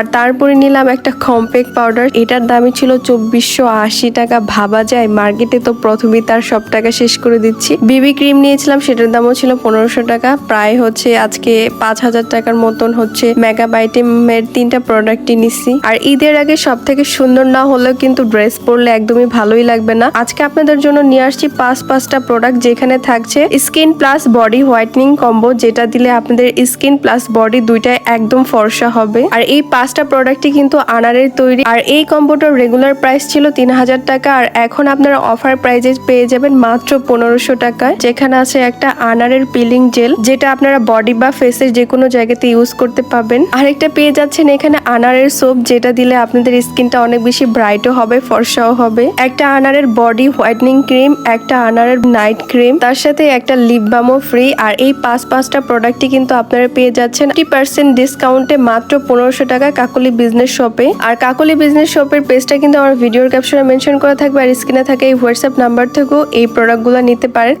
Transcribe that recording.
আর তারপরে নিলাম একটা কম্প্যাক্ট পাউডার এটার দামই ছিল চব্বিশশো আশি টাকা। ভাবা যায় মার্কেটে তো প্রথমে তার সব টাকা শেষ করে দিচ্ছি। বিবি ক্রিম নিয়েছিলাম, সেটার দামও ছিল পনেরোশো টাকা। প্রায় হচ্ছে আজকে পাঁচ হাজার টাকার মতন হচ্ছে মেকআপ আইটেমের তিনটা প্রোডাক্টই নিচ্ছি। আর ঈদের আগে সব থেকে সুন্দর না হলেও কিন্তু ড্রেস পরলে একদমই ভালোই লাগবে না। আজকে আপনাদের জন্য নিয়ে আসছি পাঁচ, পাঁচটা প্রোডাক্ট যেখানে থাকছে skin plus body whitening combo যেটা দিলে আপনাদের স্কিন প্লাস বডি দুইটাই একদম ফর্সা হবে। আর এই পাঁচটা প্রোডাক্টই কিন্তু আনারের তৈরি। আর এই কম্বোটার রেগুলার প্রাইস ছিল তিন হাজার টাকা, আর এখন আপনারা অফার প্রাইজে পেয়ে যাবেন মাত্র পনেরোশো টাকায় যেখানে আছে একটা আনারের পিলিং জেল যেটা আপনারা বডি বা ফেসের যে কোনো জায়গাতে ইউজ করতে পাবেন। আরেকটা পেয়ে যাচ্ছেন এখানে আনারের সোপ যেটা দিলে আপনাদের স্কিনটা অনেক বেশি ব্রাইটও হবে, ফর্সাও হবে। একটা আনারের বডি হোয়াইটনিং ক্রিম একটা আনারের নাইট ক্রিম তার সাথে একটা লিপ বামও ফ্রি আর এই পাঁচ পাঁচটা প্রোডাক্টই কিন্তু আপনারা পেয়ে যাচ্ছেন ফিফটি পার্সেন্ট ডিসকাউন্টে মাত্র পনেরোশো টাকা। কাকলি বিজনেস শপে আর কাকলি বিজনেস শপের পেজটা কিন্তু আমার ভিডিওর ক্যাপশনে মেনশন করা থাকবে, আর স্ক্রিনে থাকে এই হোয়াটসঅ্যাপ নাম্বার থেকেও এই প্রোডাক্টগুলো নিতে পারেন।